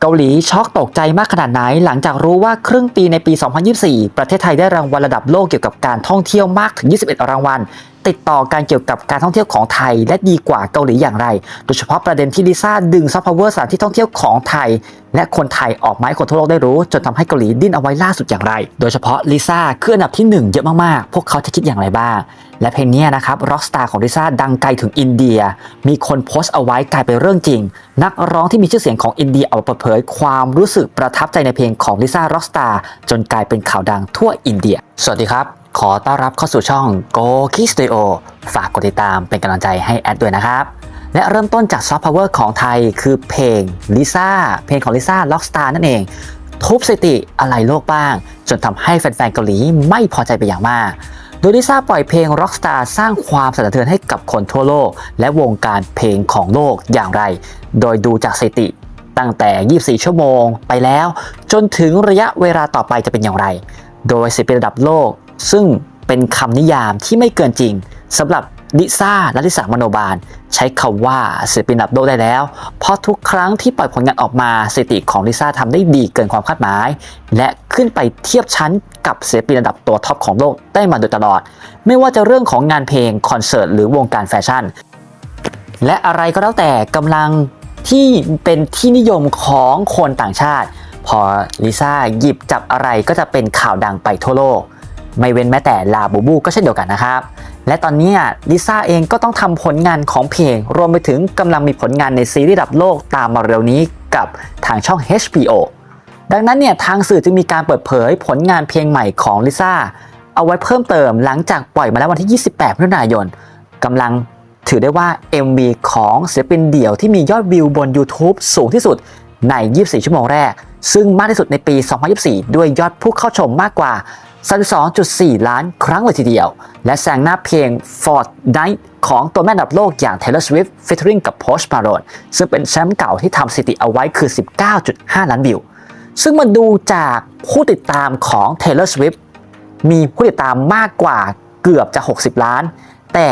เกาหลีช็อกตกใจมากขนาดไหน หลังจากรู้ว่าครึ่งปีในปี 2024 ประเทศไทยได้รางวัลระดับโลกเกี่ยวกับการท่องเที่ยวมากถึง 21 รางวัล ติดต่อการเกี่ยวกับการท่องเที่ยวของไทย และดีกว่าเกาหลีอย่างไร โดยเฉพาะประเด็นที่ลิซ่าดึงซอฟต์พาวเวอร์สถานที่ท่องเที่ยวของไทย และคนไทยออกมาให้คนทั่วโลกได้รู้ จนทำให้เกาหลีดิ้นเอาไว้ล่าสุดอย่างไร โดยเฉพาะลิซ่าคืออันดับที่หนึ่งเยอะมากๆ พวกเขาจะคิดอย่างไรบ้าง และเพลงนี้นะครับร็อกสตาร์ของลิซ่าดังไกลถึงอินเดีย มีคนโพสต์เอาไว้กลายเป็นเรื่องจริง นักร้องที่มีชื่อเสียงของอินเดียออกมาเปิดเผยความรู้สึกประทับใจในเพลงของลิซ่าร็อกสตาร์จนกลายเป็นข่าวดังทั่วอินเดีย สวัสดีครับ ขอต้อนรับเข้าสู่ช่อง Go k i Studio ฝากกดติดตามเป็นกำลังใจให้แอดด้วยนะครับ และเริ่มต้นจากซอฟต์พาวเวอร์ของไทยคือเพลงลิซ่าเพลงของลิซ่าล็อกสตาร์นั่นเอง ทุบสถิติอะไรโลกบ้าง จนทำให้แฟนๆเกาหลีไม่พอใจไปอย่างมากโดยลิซ่าปล่อยเพลง Rockstar สร้างความสะเทือนให้กับคนทั่วโลก และวงการเพลงของโลกอย่างไร โดยดูจากสถิติตั้งแต่ 24 ชั่วโมงไปแล้ว จนถึงระยะเวลาต่อไปจะเป็นอย่างไร โดยศิลปินระดับโลก ซึ่งเป็นคำนิยามที่ไม่เกินจริงสำหรับลิซ่าและลิสามโนบาล ใช้คำว่าศิลปินระดับโลกได้แล้ว เพราะทุกครั้งที่ปล่อยผลงานออกมาสถิติของลิซ่าทำได้ดีเกินความคาดหมาย และขึ้นไปเทียบชั้นกับศิลปินระดับตัวท็อปของโลกได้มาโดยตลอด ไม่ว่าจะเรื่องของงานเพลงคอนเสิร์ตหรือวงการแฟชั่น และอะไรก็แล้วแต่กำลังที่เป็นที่นิยมของคนต่างชาติ พอลิซ่าหยิบจับอะไรก็จะเป็นข่าวดังไปทั่วโลก ไม่เว้นแม้แต่ลาบูบูก็เช่นเดียวกันนะครับ และตอนนี้ลิซ่าเองก็ต้องทำผลงานของเพลง รวมไปถึงกำลังมีผลงานในซีรีส์ระดับโลกตามมาเร็วนี้กับทางช่อง HBO ดังนั้นเนี่ยทางสื่อจึงมีการเปิดเผยผลงานเพลงใหม่ของลิซ่าเอาไว้เพิ่มเติมหลังจากปล่อยมาแล้ววันที่ 28พฤศจิกายนกำลังถือได้ว่า MV ของศิลปินเดี่ยวที่มียอดวิวบน YouTube สูงที่สุดใน 24 ชั่วโมงแรก ซึ่งมากที่สุดในปี 2024 ด้วยยอดผู้เข้าชมมากกว่า 32.4 ล้านครั้งเลยทีเดียว และแซงหน้าเพลง Fortnite ของตัวแม่นดับโลกอย่าง Taylor Swift featuring กับ Post Malone ซึ่งเป็นแชมป์เก่าที่ทำสถิติเอาไว้คือ 19.5 ล้านวิว ซึ่งมาดูจากผู้ติดตามของ Taylor Swift มีผู้ติดตามมากกว่าเกือบจะ 60 ล้าน แต่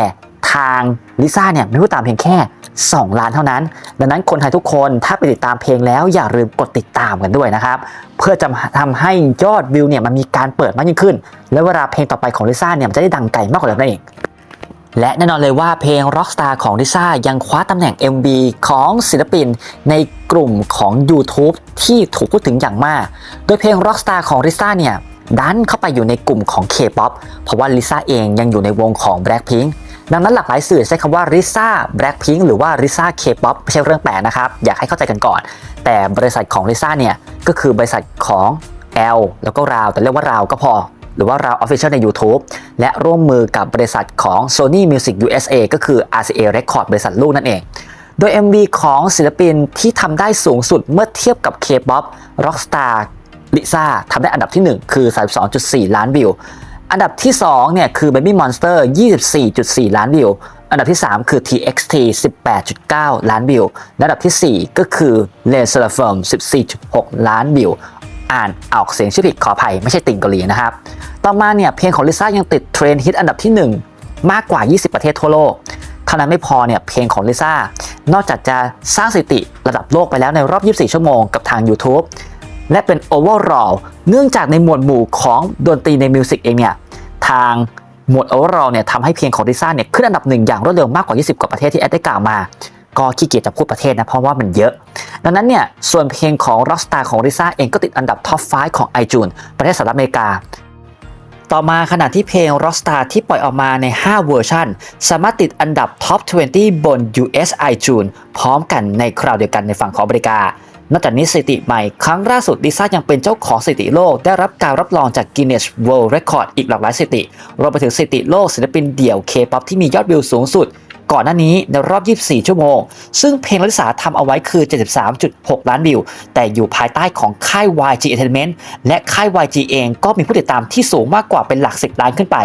ทางลิซ่าเนี่ยมีผู้ติดตามเพียงแค่ 2 ล้านเท่านั้น ดังนั้นคนไทยทุกคนถ้าไปติดตามเพลงแล้วอย่าลืมกดติดตามกันด้วยนะครับ เพื่อจะทำให้ยอดวิวเนี่ยมันมีการเปิดมากยิ่งขึ้น และเวลาเพลงต่อไปของลิซ่าเนี่ยมันจะได้ดังไกลมากกว่าเดิมนั่นเองและแน่นอนเลยว่าเพลง Rockstar ของลิซ่ายังคว้าตำแหน่ง MV ของศิลปินในกลุ่มของ YouTube ที่ถูกพูดถึงอย่างมาก โดยเพลง Rockstar ของลิซ่าเนี่ยดันเข้าไปอยู่ในกลุ่มของ K-POP เพราะว่าลิซ่าเองยังอยู่ในวงของ Blackpink ดังนั้นหลากหลายสื่อใช้คำว่าลิซ่า Blackpink หรือว่าลิซ่า K-POP ไม่ใช่เรื่องแปลกนะครับ อยากให้เข้าใจกันก่อน แต่บริษัทของลิซ่าเนี่ย ก็คือบริษัทของ L แล้วก็ราว แต่เรียกว่าราวก็พอ หรือว่าราว Official ใน YouTube และร่วมมือกับบริษัทของ Sony Music USA ก็คือ RCA Record บริษัทลูกนั่นเอง โดย MV ของศิลปินที่ทำได้สูงสุดเมื่อเทียบกับ K-POP Rockstar ลิซ่าทำได้อันดับที่ 1 คือ 32.4 ล้านวิว อันดับที่2เนี่ยคือ Baby Monster 24.4 ล้านวิว อันดับที่ 3 คือ TXT 18.9 ล้านวิว อันดับทีสี่ 4 ก็คือ l e s e r f i r m 14.6 ล้านวิว อ่านออกเสียงชื่อผิดขออภัย ไม่ใช่ติ่งเกาหลีนะครับ ต่อมาเนี่ยเพลงของลิซ่ายังติดเทรนด์ฮิตอันดับที่ 1 มากกว่า 20 ประเทศทั่วโลกเท่านั้นไม่พอเนี่ยเพลงของลิซ่านอกจากจะสร้างสถิติระดับโลกไปแล้วในรอบ 24 ชั่วโมงกับทาง YouTube และเป็น overall เนื่องจากในหมวดหมู่ของดนตรีในมิวสิกเองเนี่ยทางหมวด overall เนี่ยทำให้เพลงของลิซ่าเนี่ยขึ้นอันดับหนึ่งอย่างรวดเร็วมากกว่า 20 กว่าประเทศที่แอดได้กล่าวมาก็ขี้เกียจจะพูดประเทศนะเพราะว่ามันเยอะ ดังนั้นเนี่ยส่วนเพลงของ Rockstar ของลิซ่าเองก็ติดอันดับท็อป 5 ของ iTunes ประเทศสหรัฐอเมริกา ต่อมาขณะที่เพลง Rockstar ที่ปล่อยออกมาใน 5 เวอร์ชันสามารถติดอันดับ Top 20 บน US iTunes พร้อมกันในคราวเดียวกันในฝั่งของอเมริกา นอกจากนี้สถิติใหม่ครั้งล่าสุดลิซ่ายังเป็นเจ้าของสถิติโลก ได้รับการรับรองจาก Guinness World Record อีกหลากหลายสถิติรวมไปถึงสถิติโลกศิลปินเดี่ยว K-POP ที่มียอดวิวสูงสุด ก่อนหน้านี้ในรอบ 24 ชั่วโมง ซึ่งเพลงลิซ่าทำเอาไว้คือ 73.6 ล้านวิว แต่อยู่ภายใต้ของค่าย YG Entertainment และค่าย YG เองก็มีผู้ติดตามที่สูงมากกว่าเป็นหลัก 10 ล้านขึ้นไป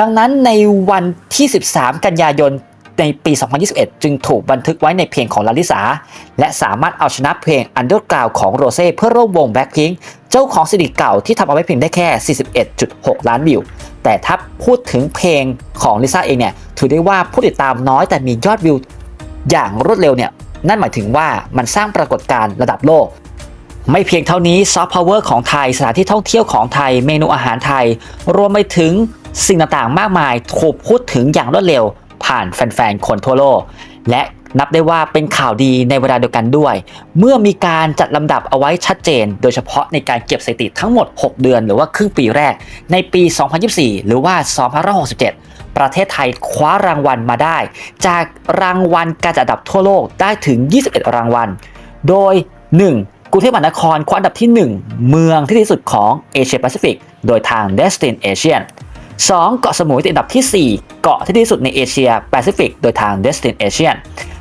ดังนั้นในวันที่ 13 กันยายน ในปี 2021 จึงถูกบันทึกไว้ในเพลงของลาลิสา และสามารถเอาชนะเพลง Underground ของโรเซ่เพื่อร่วมวง Blackpink เจ้าของสถิติเก่าที่ทำเอาไว้เพียงได้แค่ 41.6 ล้านวิว แต่ถ้าพูดถึงเพลงของลิซ่าเองเนี่ยถือได้ว่าผู้ติดตามน้อยแต่มียอดวิว อย่างรวดเร็วเนี่ยนั่นหมายถึงว่ามันสร้างปรากฏการณ์ระดับโลกไม่เพียงเท่านี้ซอฟต์พาวเวอร์ของไทย สถานที่ท่องเที่ยวของไทย เมนูอาหารไทย รวมไปถึงสิ่งต่างๆ มากมายถูกพูดถึงอย่างรวดเร็ว ผ่านแฟนๆ คนทั่วโลก และนับได้ว่าเป็นข่าวดีในเวลาเดียวกันด้วย เมื่อมีการจัดลำดับเอาไว้ชัดเจน โดยเฉพาะในการเก็บสถิติทั้งหมด 6 เดือน หรือว่าครึ่งปีแรก ในปี 2024 หรือว่า 2567 ประเทศไทยคว้ารางวัลมาได้ จากรางวัลการจัดอันดับทั่วโลกได้ถึง 21 รางวัล โดย 1. กรุงเทพมหานครคว้าอันดับที่ 1 เมืองที่ดีที่สุดของเอเชียแปซิฟิก โดยทาง Destin Asian 2. เกาะสมุยติดอันดับที่ 4 เกาะที่ดีที่สุดในเอเชียแปซิฟิกโดยทาง Destin Asian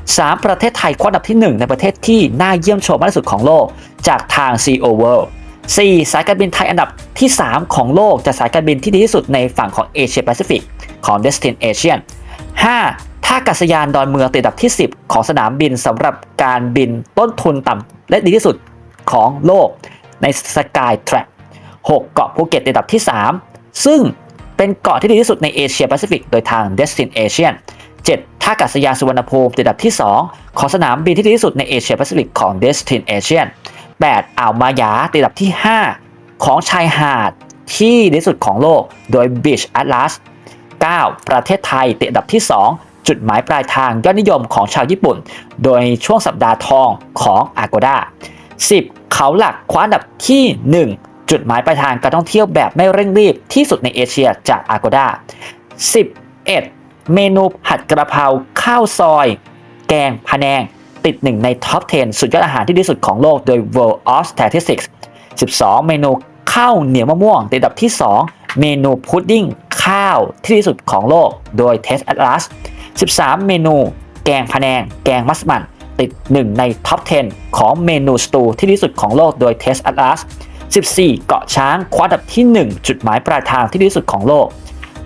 3. ประเทศไทยคว้าอันดับที่ 1 ในประเทศที่น่าเยี่ยมชมมากที่สุดของโลกจากทาง CO World 4. สายการบินไทยอันดับที่ 3 ของโลกจากสายการบินที่ดีที่สุดในฝั่งของเอเชียแปซิฟิกของ Destin Asian 5. ท่าอากาศยานดอนเมืองติดอันดับที่ 10 ของสนามบินสำหรับการบินต้นทุนต่ำและดีที่สุดของโลกใน Sky Track 6. เกาะภูเก็ตติดอันดับที่ 3 ซึ่ง เป็นเกาะที่ดีที่สุดในเอเชียแปซิฟิกโดยทาง Destin Asian 7. ท่าอากาศยานสุวรรณภูมิติดอันดับที่ 2 ของสนามบินที่ดีที่สุดในเอเชียแปซิฟิกของ Destin Asian 8. อ่าวมายาติดอันดับที่ 5 ของชายหาดที่ดีที่สุดของโลกโดย Beach Atlas 9. ประเทศไทยติดอันดับที่ 2 จุดหมายปลายทางยอดนิยมของชาวญี่ปุ่น โดยช่วงสัปดาห์ทองของ Agoda 10. เขาหลักคว้าอันดับที่ 1 จุดหมายปลายทางการท่องเที่ยวแบบไม่เร่งรีบที่สุดในเอเชียจาก Agoda 11 เมนูผัดกระเพราข้าวซอย แกงพะแนง ติดหนึ่งในท็อป 10 สุดยอดอาหารที่ดีที่สุดของโลกโดย World of Statistics 12 เมนูข้าวเหนียวมะม่วงติดอันดับที่ 2 เมนูพุดดิ้งข้าวที่ดีที่สุดของโลกโดย Test Atlas 13 เมนู แกงพะแนง แกงมัสมั่นติด 1 ในท็อป 10 ของเมนูสตูที่ดีที่สุดของโลกโดย Test Atlas 14 เกาะช้างคว้าอันดับที่ 1 จุดหมายปลายทางที่ดีที่สุดของโลก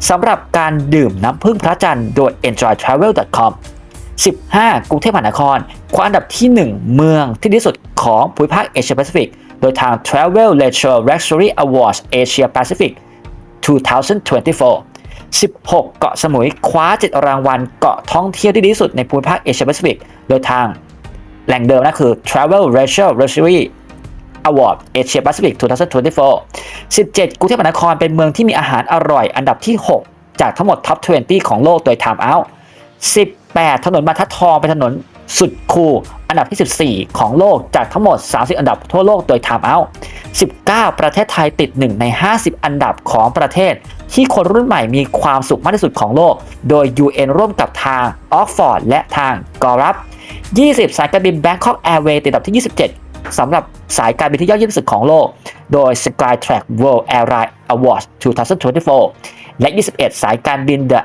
สำหรับการดื่มน้ำพึ่งพระจันทร์โดย enjoytravel.com 15 กรุงเทพมหานครคว้าอันดับที่ 1 เมืองที่ดีที่สุดของภูมิภาคเอเชียแปซิฟิก โดยทาง Travel Leisure Luxury Awards Asia Pacific 2024 16 เกาะสมุยคว้า 7 รางวัลเกาะท่องเที่ยวที่ดีที่สุดในภูมิภาคเอเชียแปซิฟิก โดยทางแหล่งเดิมนะคือ Travel Leisure Luxury Award Asia Pacific 2024 17กรุงเทพมหานครเป็นเมืองที่มีอาหารอร่อยอันดับที่ 6 จากทั้งหมด Top 20 ของโลกโดย Time Out 18 ถนนบรรทัดทองเป็นถนนสุดคูลอันดับที่ 14 ของโลกจากทั้งหมด 30 อันดับทั่วโลกโดย Time Out 19 ประเทศไทยติด 1 ใน 50 อันดับของประเทศ ที่คนรุ่นใหม่มีความสุขมากที่สุดของโลก โดย UN ร่วมกับทาง Oxford และทางกอรับ 20 สายการบิน Bangkok Airways ติดอันดับที่ 27 สำหรับสายการบินที่ยอดเยี่ยมที่สุดของโลก โดย Skytrack World Airline Awards 2024 และ 21 สายการบิน The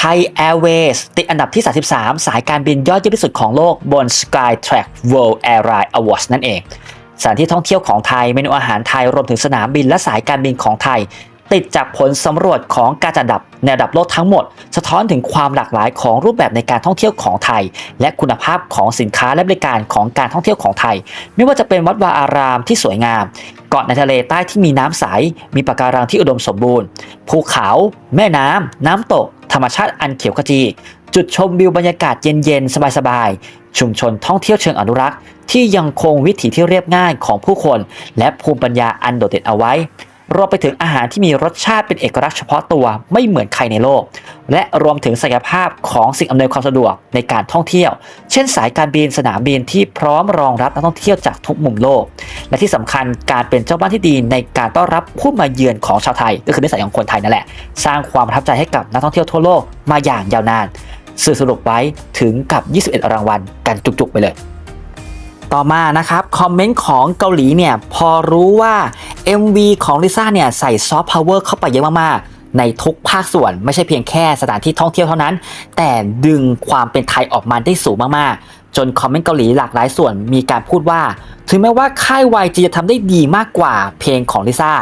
Thai Airways ติดอันดับที่ 33 สายการบินยอดเยี่ยมที่สุดของโลกบน Skytrack World Airline Awards นั่นเองสถานที่ท่องเที่ยวของไทย เมนูอาหารไทย รวมถึงสนามบินและสายการบินของไทย ติดจากผลสำรวจของการจัดอันดับในระดับโลกทั้งหมด สะท้อนถึงความหลากหลายของรูปแบบในการท่องเที่ยวของไทย และคุณภาพของสินค้าและบริการของการท่องเที่ยวของไทย ไม่ว่าจะเป็นวัดวาอารามที่สวยงาม เกาะในทะเลใต้ที่มีน้ำใส มีปะการังที่อุดมสมบูรณ์ ภูเขา แม่น้ำ น้ำตก ธรรมชาติอันเขียวขจี จุดชมวิวบรรยากาศเย็นๆสบายๆ ชุมชนท่องเที่ยวเชิงอนุรักษ์ ที่ยังคงวิถีที่เรียบง่ายของผู้คน และภูมิปัญญาอันโดดเด่นเอาไว้ รวมไปถึงอาหารที่มีรสชาติเป็นเอกลักษณ์เฉพาะตัวไม่เหมือนใครในโลก และรวมถึงศักยภาพของสิ่งอำนวยความสะดวกในการท่องเที่ยว เช่นสายการบินสนามบินที่พร้อมรองรับนักท่องเที่ยวจากทุกมุมโลก และที่สำคัญการเป็นเจ้าบ้านที่ดีในการต้อนรับผู้มาเยือนของชาวไทย ก็คือนิสัยของคนไทยนั่นแหละ สร้างความประทับใจให้กับนักท่องเที่ยวทั่วโลกมาอย่างยาวนานสื่อสรุปไว้ถึงกับ 21 รางวัลกันจุกๆไปเลย ต่อมานะครับ คอมเมนต์ของเกาหลีเนี่ย พอรู้ว่า MV ของลิซ่าเนี่ยใส่ซอฟต์พาวเวอร์เข้าไปเยอะมากๆ ในทุกภาคส่วนไม่ใช่เพียงแค่สถานที่ท่องเที่ยวเท่านั้น แต่ดึงความเป็นไทยออกมาได้สูงมากๆ จนคอมเมนต์เกาหลีหลากหลายส่วนมีการพูดว่า ถึงแม้ว่าค่าย YG จะทำได้ดีมากกว่าเพลงของลิซ่า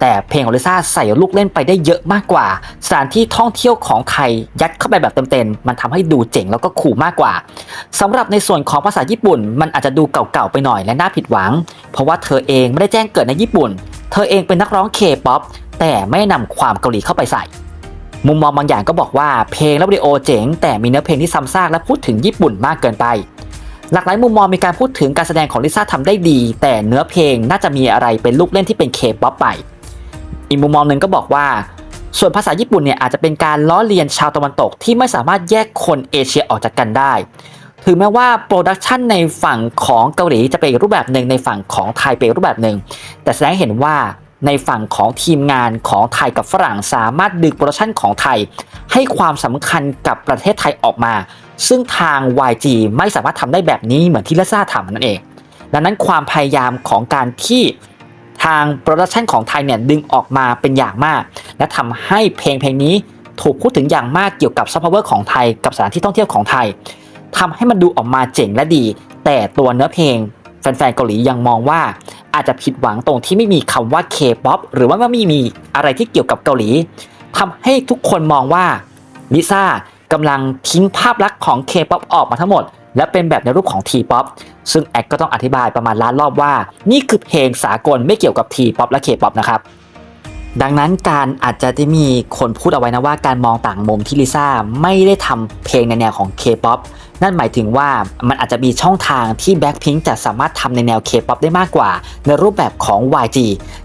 แต่เพลงของลิซ่าใส่ลูกเล่นไปได้เยอะมากกว่า สถานที่ท่องเที่ยวของไทยยัดเข้าไปแบบเต็มๆมันทำให้ดูเจ๋งแล้วก็คูลมากกว่าสำหรับในส่วนของภาษาญี่ปุ่น มันอาจจะดูเก่าๆไปหน่อยและน่าผิดหวัง เพราะว่าเธอเองไม่ได้แจ้งเกิดในญี่ปุ่น เธอเองเป็นนักร้องเคป๊อปแต่ไม่นำความเกาหลีเข้าไปใส่มุมมองบางอย่างก็บอกว่าเพลงและวิดีโอเจ๋งแต่มีเนื้อเพลงที่ซ้ำซากและพูดถึงญี่ปุ่นมากเกินไป หลากหลายมุมมองมีการพูดถึงการแสดงของลิซ่าทำได้ดี แต่เนื้อเพลงน่าจะมีอะไรเป็นลูกเล่นที่เป็นเคป๊อปไป อีกมุมมองหนึ่งก็บอกว่า ส่วนภาษาญี่ปุ่นเนี่ยอาจจะเป็นการล้อเลียนชาวตะวันตกที่ไม่สามารถแยกคนเอเชียออกจากกันได้ ถึงแม้ว่าโปรดักชันในฝั่งของเกาหลีจะเป็นรูปแบบหนึ่งในฝั่งของไทยเป็นรูปแบบหนึ่งแต่แสดงเห็นว่า ในฝั่งของทีมงานของไทยกับฝรั่งสามารถดึงโปรดักชันของไทย ให้ความสำคัญกับประเทศไทยออกมา ซึ่งทาง YG ไม่สามารถทำได้แบบนี้เหมือนที่ลาซ่าทำนั่นเอง ดังนั้นความพยายามของการที่ทางโปรดักชันของไทยเนี่ยดึงออกมาเป็นอย่างมาก และทำให้เพลงเพลงนี้ถูกพูดถึงอย่างมากเกี่ยวกับซอฟต์พาวเวอร์ของไทยกับสถานที่ท่องเที่ยวของไทยทำให้มันดูออกมาเจ๋งและดี แต่ตัวเนื้อเพลงแฟนๆเกาหลียังมองว่า อาจจะผิดหวังตรงที่ไม่มีคำว่า K-POP หรือว่าไม่มีอะไรที่เกี่ยวกับเกาหลีทำให้ทุกคนมองว่าลิซ่ากำลังทิ้งภาพลักษณ์ของ K-POP ออกมาทั้งหมด และเป็นแบบในรูปของ T-POP ซึ่งแอคก็ต้องอธิบายประมาณล้านรอบว่า นี่คือเพลงสากลไม่เกี่ยวกับ T-POP และ K-POP นะครับ ดังนั้นการอาจจะได้มีคนพูดเอาไว้นะว่าการมองต่างมุมที่ลิซ่าไม่ได้ทำเพลงในแนวของ K-POP นั่นหมายถึงว่ามันอาจจะมีช่องทางที่ Blackpink จะสามารถทำในแนว K-POP ได้มากกว่า ในรูปแบบของ YG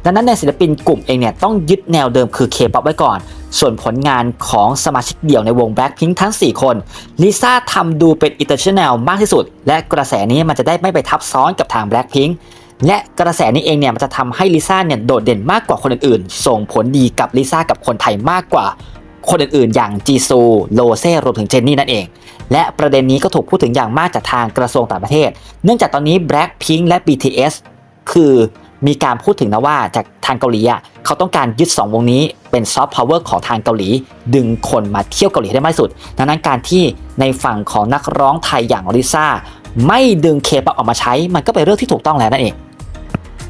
ดังนั้นในศิลปินกลุ่มเองเนี่ยต้องยึดแนวเดิมคือ K-POP ไว้ก่อน ส่วนผลงานของสมาชิกเดี่ยวในวง Blackpink ทั้ง 4 คนลิซ่าทำดูเป็น international มากที่สุด และกระแสนี้มันจะได้ไม่ไปทับซ้อนกับทาง Blackpink และกระแสนี้เองเนี่ยมันจะทำให้ลิซ่าเนี่ยโดดเด่นมากกว่าคนอื่นๆ ส่งผลดีกับลิซ่ากับคนไทยมากกว่าคนอื่นๆ อย่างจีซูโลเซ่รวมถึงเจนนี่นั่นเอง และประเด็นนี้ก็ถูกพูดถึงอย่างมากจากทางกระทรวงต่างประเทศ เนื่องจากตอนนี้ Blackpink และ BTS คือมีการพูดถึงนะว่าจากทางเกาหลีอะเขาต้องการยึด 2 วงนี้เป็นซอฟต์พาวเวอร์ของทางเกาหลี ดึงคนมาเที่ยวเกาหลีให้ได้มากที่สุด ดังนั้นการที่ในฝั่งของนักร้องไทยอย่างลิซ่าไม่ดึงเคป๊อปออกมาใช้ มันก็เป็นเรื่องที่ถูกต้องแล้วนั่นเอง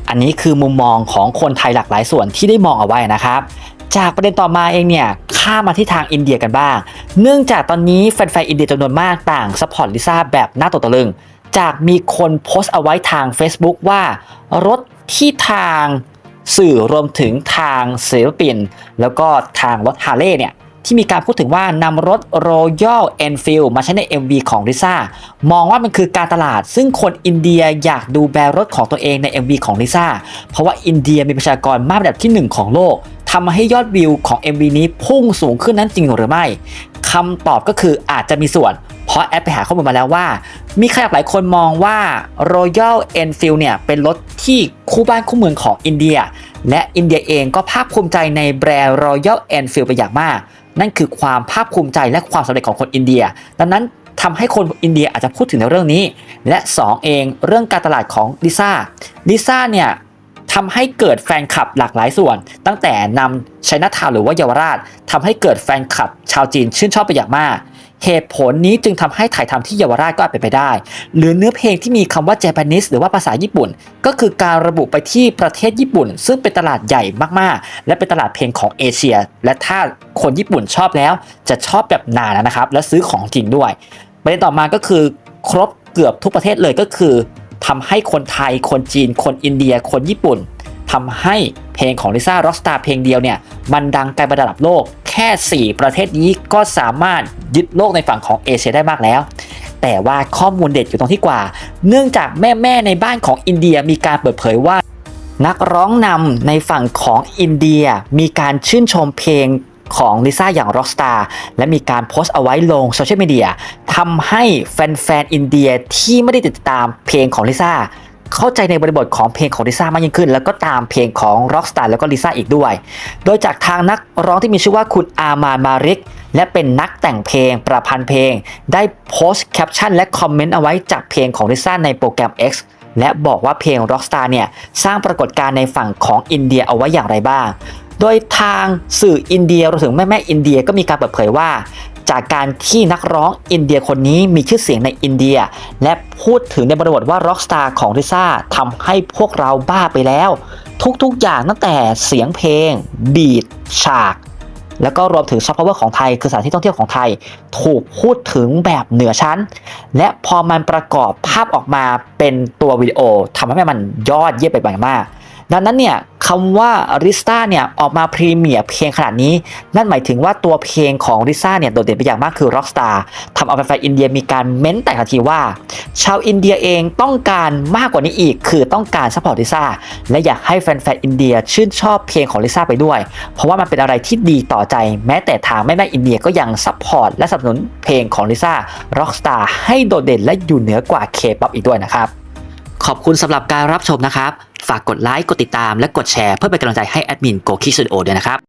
อันนี้คือมุมมองของคนไทยหลากหลายส่วนที่ได้มองเอาไว้นะครับ จากประเด็นต่อมาเองเนี่ยข้ามมาที่ทางอินเดียกันบ้าง เนื่องจากตอนนี้แฟนๆอินเดียจำนวนมากต่างสปอร์ตลิซ่าแบบหน้าตกตะลึง จากมีคนโพสต์เอาไว้ทาง Facebook ว่ารถที่ทางสื่อรวมถึงทางศิลปิน แล้วก็ทางรถฮาร์เลย์เนี่ย ที่มีการพูดถึงว่านำรถ Royal Enfield มาใช้ใน MV ของลิซ่ามองว่ามันคือการตลาด ซึ่งคนอินเดียอยากดูแบรนด์รถของตัวเองใน MV ของลิซ่าเพราะว่าอินเดียมีประชากรมากเป็นอันดับที่ 1 ของโลกทำให้ยอดวิวของ MV นี้พุ่งสูงขึ้นนั้นจริงหรือไม่คำตอบก็คืออาจจะมีส่วน เพราะแอปไปหาข้อมูลมาแล้วว่า มีใครหลายคนมองว่า Royal Enfield เนี่ยเป็นรถที่คู่บ้านคู่เมืองของอินเดีย และอินเดียเองก็ภาคภูมิใจในแบรนด์ Royal Enfield เป็นอย่างมาก นั่นคือความภาคภูมิใจและความสำเร็จของคนอินเดีย ดังนั้นทำให้คนอินเดียอาจจะพูดถึงในเรื่องนี้ และ 2 เองเรื่องการตลาดของลิซ่าลิซ่าเนี่ยทำให้เกิดแฟนคลับหลากหลายส่วน ตั้งแต่นำชัยนาทาวหรือว่าเยาวราชทำให้เกิดแฟนคลับชาวจีนชื่นชอบไปอย่างมาก เหตุผลนี้จึงทำให้ถ่ายทำที่เยาวราชก็อาจเป็นไปได้ หรือเนื้อเพลงที่มีคำว่า Japanese หรือว่าภาษาญี่ปุ่น ก็คือการระบุไปที่ประเทศญี่ปุ่น ซึ่งเป็นตลาดใหญ่มากๆ และเป็นตลาดเพลงของเอเชีย และถ้าคนญี่ปุ่นชอบแล้ว จะชอบแบบนานนะครับ และซื้อของจริงด้วยประเด็นต่อมาก็คือ ครบเกือบทุกประเทศเลยก็คือทำให้คนไทย คนจีน คนอินเดีย คนญี่ปุ่นทำให้เพลงของลิซ่าร็อกสตาร์เพลงเดียวเนี่ยมันดังไกลไประดับโลก ค่ 4 ประเทศนี้ก็สามารถยึดโลกในฝั่งของเอเชียได้มากแล้ว แต่ว่าข้อมูลเด็ดอยู่ตรงที่กว่า เนื่องจากแม่ๆในบ้านของอินเดียมีการเปิดเผยว่า นักร้องนำในฝั่งของอินเดียมีการชื่นชมเพลงของลิซ่าอย่าง Rockstar และมีการโพสต์เอาไว้ลงโซเชียลมีเดียทำให้แฟนๆอินเดียที่ไม่ได้ติดตามเพลงของลิซ่า เข้าใจในบริบทของเพลงของลิซ่ามากยิ่งขึ้น แล้วก็ตามเพลงของ Rockstar แล้วก็ลิซ่าอีกด้วย โดยจากทางนักร้องที่มีชื่อว่าคุณอามานมาริก และเป็นนักแต่งเพลงประพันธ์เพลง ได้โพสต์แคปชั่นและคอมเมนต์เอาไว้จากเพลงของลิซ่าในโปรแกรม X และบอกว่าเพลง Rockstar เนี่ยสร้างปรากฏการณ์ในฝั่งของอินเดียเอาไว้อย่างไรบ้าง โดยทางสื่ออินเดียรวมถึงแม่แม่อินเดียก็มีการเปิดเผยว่า จากการที่นักร้องอินเดียคนนี้มีชื่อเสียงในอินเดีย และพูดถึงในบริบทว่าร็อกสตาร์ของลิซ่าทำให้พวกเราบ้าไปแล้ว ทุกๆอย่างตั้งแต่เสียงเพลง บีทฉากแล้วก็รวมถึงซอฟต์พาวเวอร์ของไทย คือสถานที่ท่องเที่ยวของไทย ถูกพูดถึงแบบเหนือชั้น และพอมันประกอบภาพออกมาเป็นตัววิดีโอทำให้มันยอดเยี่ยมไปอย่างมาก ดังนั้นเนี่ยคำว่าริซ่าเนี่ยออกมาพรีเมียร์เพลงขนาดนี้ นั่นหมายถึงว่าตัวเพลงของริซ่าเนี่ยโดดเด่นไปอย่างมากคือ Rockstar ทำเอาแฟนๆอินเดียมีการเม้นแต่ทันทีว่า ชาวอินเดียเองต้องการมากกว่านี้อีก คือต้องการซัพพอร์ตลิซ่าและอยากให้แฟนๆอินเดียชื่นชอบเพลงของลิซ่าไปด้วย เพราะว่ามันเป็นอะไรที่ดีต่อใจ แม้แต่ทางแม่แม่อินเดียก็ยังซัพพอร์ตและสนับสนุนเพลงของลิซ่า Rockstar ให้โดดเด่นและอยู่เหนือกว่าเคป๊อปอีกด้วยนะครับขอบคุณสำหรับการรับชมนะครับ ฝากกดไลค์ กดติดตาม และกดแชร์เพื่อเป็นกำลังใจให้แอดมินโกคิสตูดิโอด้วยนะครับ